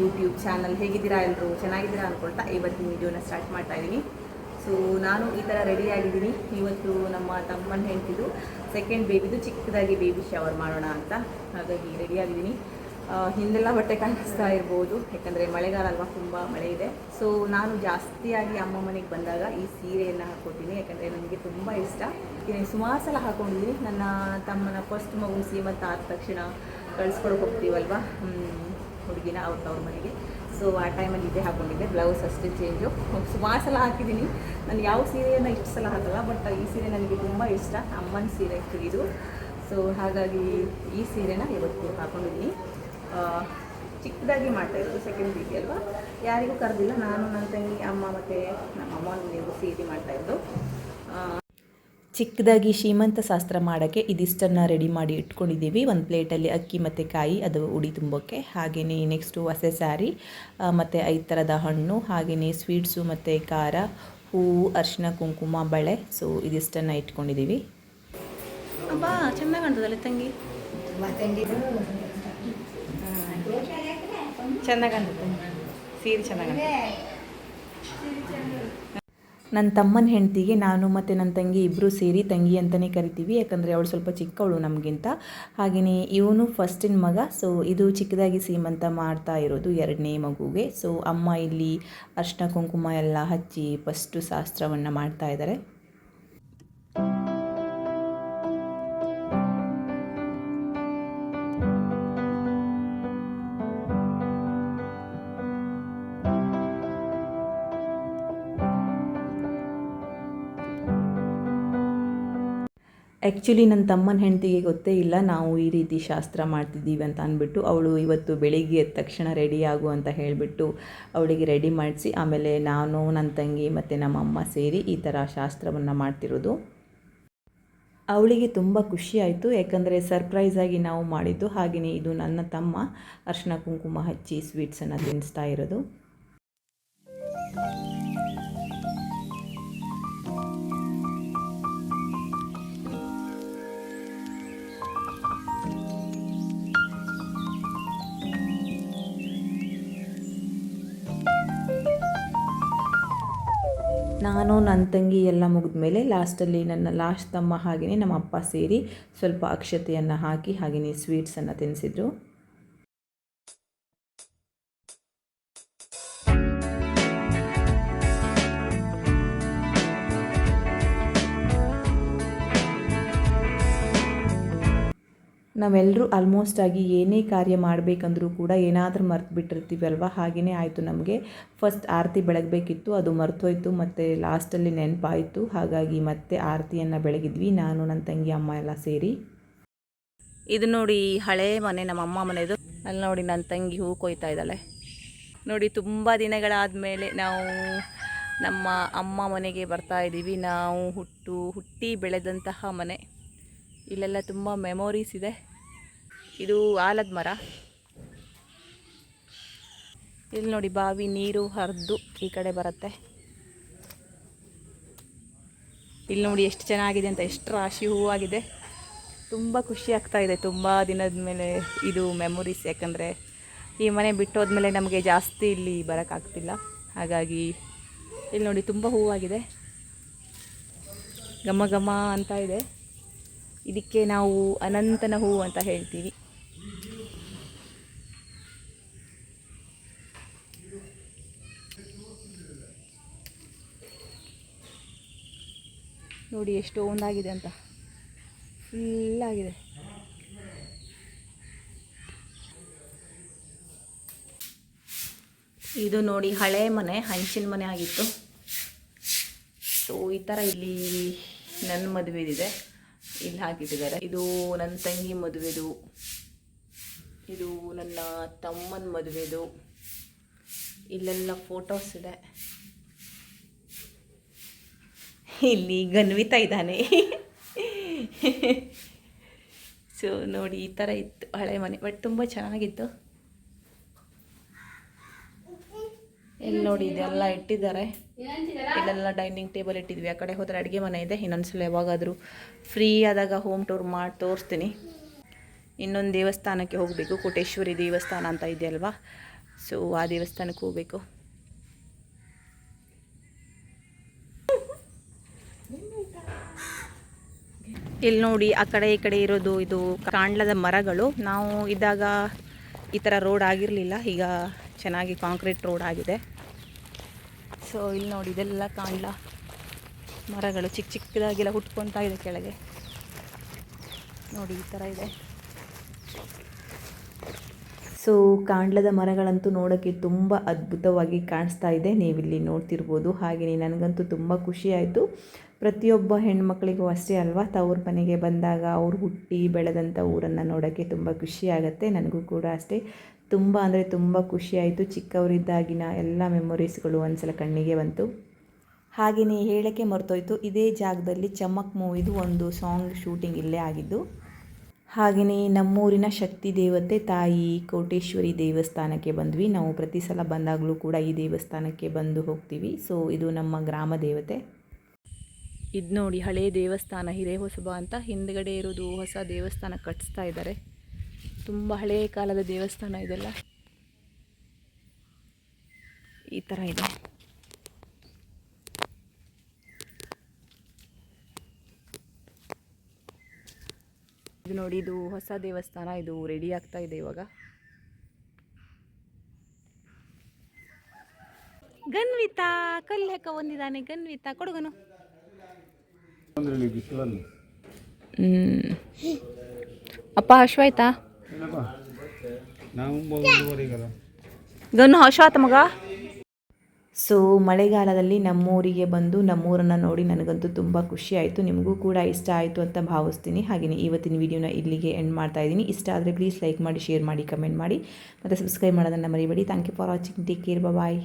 YouTube channel ಹೇಗಿದ್ದೀರಾ ಎಲ್ಲರೂ ಚೆನ್ನಾಗಿದ್ದೀರಾ ಅಂದ್ಕೊಳ್ತಾ ಇವತ್ತಿನ ವಿಡಿಯೋನ ಸ್ಟಾರ್ಟ್ ಮಾಡ್ತಾ ಇದ್ದೀನಿ ಸೊ ನಾನು ಈ ಥರ ರೆಡಿ ಆಗಿದ್ದೀನಿ. ಇವತ್ತು ನಮ್ಮ ತಮ್ಮನ ಹೇಳ್ತಿದ್ದು ಸೆಕೆಂಡ್ ಬೇಬಿದು ಚಿಕ್ಕದಾಗಿ ಬೇಬಿ ಶವರ್ ಮಾಡೋಣ ಅಂತ. ಹಾಗಾಗಿ ರೆಡಿ ಆಗಿದ್ದೀನಿ. ಆ, ಹಿಂದೆಲ್ಲ ಬಟ್ಟೆ ಕಾಣಿಸ್ತಾ ಇರ್ಬೋದು. ಯಾಕಂದರೆ ಮಳೆಗಾಲ ಅಲ್ವಾ ತುಂಬ ಮಳೆ ಇದೆ. ಸೊ ನಾನು ಜಾಸ್ತಿಯಾಗಿ ಅಮ್ಮ ಮನೆಗೆ ಬಂದಾಗ ಈ ಸೀರೆಯನ್ನು ಹಾಕ್ಕೊತೀನಿ ಯಾಕಂದರೆ ನನಗೆ ತುಂಬ ಇಷ್ಟ. ಸುಮಾರು ಸಲ ಹಾಕೊಂಡಿದ್ದೀನಿ. ನನ್ನ ತಮ್ಮನ ಫಸ್ಟ್ ಮಗು ಸೀಮಂತ ಆದ ತಕ್ಷಣ ಕಳ್ಸ್ಕೊಳಕ್ಕೆ ಹೋಗ್ತೀವಲ್ವಾ? ಹುಡುಗಿನ ಅವ್ರ ಅವ್ರ ಮನೆಗೆ. ಸೊ ಆ ಟೈಮಲ್ಲಿ ಇದೇ ಹಾಕೊಂಡಿದ್ದೆ. ಬ್ಲೌಸ್ ಅಷ್ಟೇ ಚೇಂಜು ಸುಮಾರು ಸಲ ಹಾಕಿದ್ದೀನಿ. ನಾನು ಯಾವ ಸೀರೆಯನ್ನು ಇಷ್ಟು ಸಲ ಹಾಕಲ್ಲ ಬಟ್ ಈ ಸೀರೆ ನನಗೆ ತುಂಬ ಇಷ್ಟ. ಅಮ್ಮನ ಸೀರೆ ಇದು. ಸೊ ಹಾಗಾಗಿ ಈ ಸೀರೆನ ಇವತ್ತು ಹಾಕೊಂಡಿದ್ದೀನಿ. ಚಿಕ್ಕದಾಗಿ ಮಾಡ್ತಾ ಇರೋದು ಸೆಕೆಂಡ್ ಬೇಬಿ ಅಲ್ವಾ? ಯಾರಿಗೂ ಕರೆದಿಲ್ಲ. ನಾನು ನನ್ನ ತಂಗಿ ಅಮ್ಮ ಮತ್ತು ನಮ್ಮ ಅಮ್ಮನಿಗೂ ಸೇರಿ ಮಾಡ್ತಾ ಇದ್ದು ಆ, ಚಿಕ್ಕದಾಗಿ ಶ್ರೀಮಂತ ಶಾಸ್ತ್ರ ಮಾಡೋಕ್ಕೆ ಇದಿಷ್ಟನ್ನು ರೆಡಿ ಮಾಡಿ ಇಟ್ಕೊಂಡಿದ್ದೀವಿ. ಒಂದು ಪ್ಲೇಟಲ್ಲಿ ಅಕ್ಕಿ ಮತ್ತು ಕಾಯಿ ಅದು ಉಡಿ ತುಂಬೋಕ್ಕೆ ಹಾಗೆಯೇ ನೆಕ್ಸ್ಟು ಹೊಸ ಸ್ಯಾರಿ ಮತ್ತು ಐದು ಥರದ ಹಣ್ಣು ಹಾಗೆಯೇ ಸ್ವೀಟ್ಸು ಮತ್ತು ಖಾರ ಹೂವು ಅರಿಶಿನ ಕುಂಕುಮ ಬಳೆ. ಸೊ ಇದಿಷ್ಟನ್ನು ಇಟ್ಕೊಂಡಿದ್ದೀವಿ. ಚೆನ್ನಾಗಿ ಕಾಣ್ತದಲ್ಲ ತಂಗಿ? ಚೆನ್ನಾಗಿ ಕಾಣ್ತದೆ ಸೀರೆ ಚೆನ್ನಾಗಿ ನನ್ನ ತಮ್ಮನ ಹೆಂಡತಿಗೆ ನಾನು ಮತ್ತು ನನ್ನ ತಂಗಿ ಇಬ್ಬರು ಸೇರಿ ತಂಗಿ ಅಂತಲೇ ಕರಿತೀವಿ, ಯಾಕಂದರೆ ಅವಳು ಸ್ವಲ್ಪ ಚಿಕ್ಕವಳು ನಮಗಿಂತ. ಹಾಗೆಯೇ ಇವನು ಫಸ್ಟಿನ ಮಗ ಸೊ ಇದು ಚಿಕ್ಕದಾಗಿ ಸೀಮಂತ ಮಾಡ್ತಾ ಇರೋದು ಎರಡನೇ ಮಗುಗೆ. ಸೊ ಅಮ್ಮ ಇಲ್ಲಿ ಅರ್ಶಿನ ಕುಂಕುಮ ಎಲ್ಲ ಹಚ್ಚಿ ಫಸ್ಟು ಶಾಸ್ತ್ರವನ್ನು ಮಾಡ್ತಾ ಇದ್ದಾರೆ ಆ್ಯಕ್ಚುಲಿ ನನ್ನ ತಮ್ಮನ ಹೆಂಡತಿಗೆ ಗೊತ್ತೇ ಇಲ್ಲ. ನಾವು ಈ ರೀತಿ ಶಾಸ್ತ್ರ ಮಾಡ್ತಿದ್ದೀವಿ ಅಂತ ಅಂದ್ಬಿಟ್ಟು ಅವಳು ಇವತ್ತು ಬೆಳಿಗ್ಗೆ ಎದ್ದ ತಕ್ಷಣ ರೆಡಿ ಆಗು ಅಂತ ಹೇಳಿಬಿಟ್ಟು ಅವಳಿಗೆ ರೆಡಿ ಮಾಡಿಸಿ, ಆಮೇಲೆ ನಾನು ನನ್ನ ತಂಗಿ ಮತ್ತು ನಮ್ಮಮ್ಮ ಸೇರಿ ಈ ಥರ ಶಾಸ್ತ್ರವನ್ನು ಮಾಡ್ತಿರೋದು. ಅವಳಿಗೆ ತುಂಬ ಖುಷಿ ಆಯಿತು. ಯಾಕಂದರೆ ಸರ್ಪ್ರೈಸಾಗಿ ನಾವು ಮಾಡಿದ್ದು ಹಾಗೆಯೇ ಇದು ನನ್ನ ತಮ್ಮ ಅರ್ಶಿನ ಕುಂಕುಮ ಹಚ್ಚಿ ಸ್ವೀಟ್ಸನ್ನು ತಿನ್ನಿಸ್ತಾ ಇರೋದು. ನಾನು ನನ್ನ ತಂಗಿ ಎಲ್ಲ ಮುಗಿದ ಮೇಲೆ ಲಾಸ್ಟಲ್ಲಿ ನನ್ನ ಲಾಸ್ಟ್ ತಮ್ಮ ಹಾಗೆಯೇ ನಮ್ಮ ಅಪ್ಪ ಸೇರಿ ಸ್ವಲ್ಪ ಅಕ್ಷತೆಯನ್ನು ಹಾಕಿ ಹಾಗೆಯೇ ಸ್ವೀಟ್ಸನ್ನು ತಿನ್ನಿಸಿದ್ರು ನಾವೆಲ್ಲರೂ ಆಲ್ಮೋಸ್ಟ್ ಆಗಿ ಏನೇ ಕಾರ್ಯ ಮಾಡಬೇಕಂದ್ರೂ ಕೂಡ ಏನಾದರೂ ಮರ್ತು ಬಿಟ್ಟಿರ್ತೀವಲ್ವ ಹಾಗೆಯೇ ಆಯಿತು ನಮಗೆ. ಫಸ್ಟ್ ಆರತಿ ಬೆಳಗಬೇಕಿತ್ತು, ಅದು ಮರ್ತೋಯ್ತು, ಮತ್ತು ಲಾಸ್ಟಲ್ಲಿ ನೆನಪಾಯಿತು. ಹಾಗಾಗಿ ಮತ್ತೆ ಆರತಿಯನ್ನು ಬೆಳಗಿದ್ವಿ, ನಾನು ನನ್ನ ತಂಗಿ, ಅಮ್ಮ ಎಲ್ಲ ಸೇರಿ. ಇದು ನೋಡಿ ಹಳೆ ಮನೆ ನಮ್ಮ ಅಮ್ಮ ಮನೆದು. ಅಲ್ಲಿ ನೋಡಿ ನನ್ನ ತಂಗಿ ಹೂ ಕೊಯ್ತಾ ಇದ್ದಾಳೆ. ನೋಡಿ ತುಂಬ ದಿನಗಳಾದ ಮೇಲೆ ನಾವು ನಮ್ಮ ಅಮ್ಮ ಮನೆಗೆ ಬರ್ತಾ ಇದ್ದೀವಿ. ನಾವು ಹುಟ್ಟು, ಹುಟ್ಟಿ ಬೆಳೆದಂತಹ ಮನೆ. ಇಲ್ಲೆಲ್ಲ ತುಂಬ ಮೆಮೊರೀಸ್ ಇದೆ. ಇದು ಆಲದ ಮರ. ಇಲ್ಲಿ ನೋಡಿ ಬಾವಿ, ನೀರು, ಹರಿದು ಈ ಕಡೆ ಬರುತ್ತೆ. ಇಲ್ಲಿ ನೋಡಿ ಎಷ್ಟು ಚೆನ್ನಾಗಿದೆ ಅಂತ, ಎಷ್ಟು ರಾಶಿ ಹೂವಾಗಿದೆ. ತುಂಬ ಖುಷಿ ಆಗ್ತಾ ಇದೆ, ತುಂಬ ದಿನದ ಮೇಲೆ ಇದು ಮೆಮೊರೀಸ್ ಯಾಕಂದರೆ ಈ ಮನೆ ಬಿಟ್ಟೋದ್ಮೇಲೆ ನಮಗೆ ಜಾಸ್ತಿ ಇಲ್ಲಿ ಬರೋಕ್ಕಾಗ್ತಿಲ್ಲ. ಹಾಗಾಗಿ ಇಲ್ಲಿ ನೋಡಿ ತುಂಬ ಹೂವಾಗಿದೆ. ಘಮ ಘಮ ಅಂತ ಇದೆ. ಇದಕ್ಕೆ ನಾವು ಅನಂತನ ಹೂವು ಅಂತ ಹೇಳ್ತೀವಿ. ನೋಡಿ ಎಷ್ಟು ಒಂದಾಗಿದೆ ಅಂತ. ಫುಲ್ ಆಗಿದೆ. ಇದು ನೋಡಿ ಹಳೆ ಮನೆ, ಹಂಚಿನ ಮನೆ ಆಗಿತ್ತು. ಸೊ ಈ ಥರ ಇಲ್ಲಿ ನನ್ನ ಮದುವೆದಿದೆ. ಇಲ್ಲಿ ಹಾಕಿಟ್ಟಿದ್ದಾರೆ. ಇದು ನನ್ನ ತಂಗಿ ಮದುವೆದು. ಇದು ನನ್ನ ತಮ್ಮನ ಮದುವೆದು. ಇಲ್ಲೆಲ್ಲ ಫೋಟೋಸ್ ಇದೆ. ಇಲ್ಲಿ ಗನ್ವಿತಾ ಇದ್ದಾನೆ. ಸೊ ನೋಡಿ, ಈ ಥರ ಇತ್ತು ಹಳೆ ಮನೆ ಬಟ್ ತುಂಬ ಚೆನ್ನಾಗಿತ್ತು. ಇಲ್ಲಿ ನೋಡಿ, ಇದೆಲ್ಲ ಇಟ್ಟಿದ್ದಾರೆ. ಇಲ್ಲೆಲ್ಲ ಡೈನಿಂಗ್ ಟೇಬಲ್ ಇಟ್ಟಿದ್ವಿ. ಆ ಕಡೆ ಹೋದರೆ ಅಡುಗೆ ಮನೆ ಇದೆ. ಇನ್ನೊಂದ್ಸಲ ಯಾವಾಗಾದರೂ ಫ್ರೀ ಆದಾಗ ಹೋಮ್ ಟೂರ್ ಮಾಡಿ, ತೋರಿಸ್ತೀನಿ. ಇನ್ನೊಂದು ದೇವಸ್ಥಾನಕ್ಕೆ ಹೋಗಬೇಕು. ಕೋಟೇಶ್ವರಿ ದೇವಸ್ಥಾನ ಅಂತ ಇದೆಯಲ್ವಾ? ಸೊ ಆ ದೇವಸ್ಥಾನಕ್ಕೆ ಹೋಗಬೇಕು. ಇಲ್ಲಿ ನೋಡಿ, ಆ ಕಡೆ ಈ ಕಡೆ ಇರೋದು, ಇದು ಕಾಂಡ್ಲದ ಮರಗಳು. ನಾವು ಇದ್ದಾಗ ಈ ಥರ ರೋಡ್ ಆಗಿರಲಿಲ್ಲ. ಈಗ ಚೆನ್ನಾಗಿ ಕಾಂಕ್ರೀಟ್ ರೋಡ್ ಆಗಿದೆ. ಸೊ ಇಲ್ಲಿ ನೋಡಿ, ಇದೆಲ್ಲ ಕಾಂಡ್ಲ ಮರಗಳು ಚಿಕ್ಕ ಚಿಕ್ಕದಾಗೆಲ್ಲ ಹುಟ್ಕೊತಾ ಇದೆ ಕೆಳಗೆ. ನೋಡಿ, ಈ ಥರ ಇದೆ. ಸೊ ಕಾಂಡ್ಲದ ಮರಗಳಂತೂ ನೋಡೋಕ್ಕೆ ತುಂಬ ಅದ್ಭುತವಾಗಿ ಕಾಣಿಸ್ತಾ ಇದೆ. ನೀವಿಲ್ಲಿ ನೋಡ್ತಿರ್ಬೋದು. ಹಾಗೆಯೇ ನನಗಂತೂ ತುಂಬ ಖುಷಿ ಆಯಿತು. ಪ್ರತಿಯೊಬ್ಬ ಹೆಣ್ಮಕ್ಳಿಗೂ ಅಷ್ಟೇ ಅಲ್ವಾ? ತವ್ರ ಮನೆಗೆ ಬಂದಾಗ ಅವ್ರು ಹುಟ್ಟಿ ಬೆಳೆದಂಥ ಊರನ್ನು ನೋಡೋಕ್ಕೆ ತುಂಬ ಖುಷಿ ನನಗೂ ಕೂಡ ಅಷ್ಟೇ. ತುಂಬ ಅಂದರೆ ತುಂಬ ಖುಷಿಯಾಯಿತು ಚಿಕ್ಕವರಿದ್ದಾಗಿನ ಎಲ್ಲ ಮೆಮೊರೀಸ್ಗಳು ಒಂದ್ಸಲ ಕಣ್ಣಿಗೆ ಬಂತು. ಹಾಗೆಯೇ ಹೇಳೋಕ್ಕೆ ಮರ್ತೋಯ್ತು. ಇದೇ ಜಾಗದಲ್ಲಿ ಚಮಕ್ ಮೂವಿದು ಒಂದು ಸಾಂಗ್ ಶೂಟಿಂಗ್ ಇಲ್ಲೇ ಆಗಿದ್ದು. ಹಾಗೆಯೇ ನಮ್ಮೂರಿನ ಶಕ್ತಿ ದೇವತೆ ತಾಯಿ ಕೋಟೇಶ್ವರಿ ದೇವಸ್ಥಾನಕ್ಕೆ ಬಂದ್ವಿ. ನಾವು ಪ್ರತಿ ಸಲ ಬಂದಾಗಲೂ ಕೂಡ ಈ ದೇವಸ್ಥಾನಕ್ಕೆ ಬಂದು ಹೋಗ್ತೀವಿ. ಸೊ ಇದು ನಮ್ಮ ಗ್ರಾಮ ದೇವತೆ. ಇದು ನೋಡಿ ಹಳೆಯ ದೇವಸ್ಥಾನ, ಹಿರೇಹೊಸಬ ಅಂತ ಹಿಂದ್ಗಡೆ ಇರೋದು ಹೊಸ ದೇವಸ್ಥಾನ ಕಟ್ಟಿಸ್ತಾ ಇದ್ದಾರೆ ತುಂಬ ಹಳೆಯ ಕಾಲದ ದೇವಸ್ಥಾನ ಇದೆಲ್ಲ. ಈ ಥರ ಇದೆ. ಇದು ನೋಡಿ, ಇದು ಹೊಸ ದೇವಸ್ಥಾನ, ಇದು ರೆಡಿ ಆಗ್ತಾ ಇದೆ ಇವಾಗ. ಗನ್ವಿತಾ ಕಲ್ಲು ಹೆಕ್ಕ ಬಂದಿದ್ದಾನೆ ಗನ್ವಿತಾ, ಕೊಡುಗನು. ಬಿಸಿಲಲ್ಲಿ? ಅಪ್ಪ ಹಶು ಆಯ್ತಾ? ಇಲ್ಲಪ್ಪ ನಾವು ಒಂದೂವರೆಗಲ್ಲ ಗನ್ನು ಹಶು ಆತ ಮಗ. ಸೊ ಮಳೆಗಾಲದಲ್ಲಿ ನಮ್ಮೂರಿಗೆ ಬಂದು ನಮ್ಮೂರನ್ನು ನೋಡಿ ನನಗಂತೂ ತುಂಬ ಖುಷಿ ಆಯಿತು. ನಿಮಗೂ ಕೂಡ ಇಷ್ಟ ಆಯಿತು ಅಂತ ಭಾವಿಸ್ತೀನಿ. ಹಾಗೆಯೇ ಇವತ್ತಿನ ವಿಡಿಯೋನ ಇಲ್ಲಿಗೆ ಎಂಡ್ ಮಾಡ್ತಾ ಇದ್ದೀನಿ. ಇಷ್ಟ ಆದರೆ ಪ್ಲೀಸ್ ಲೈಕ್ ಮಾಡಿ ಶೇರ್ ಮಾಡಿ ಕಮೆಂಟ್ ಮಾಡಿ. ಮತ್ತು ಸಬ್ಸ್ಕ್ರೈಬ್ ಮಾಡೋದನ್ನು ಮರಿಬೇಡಿ. Thank you for watching take care bye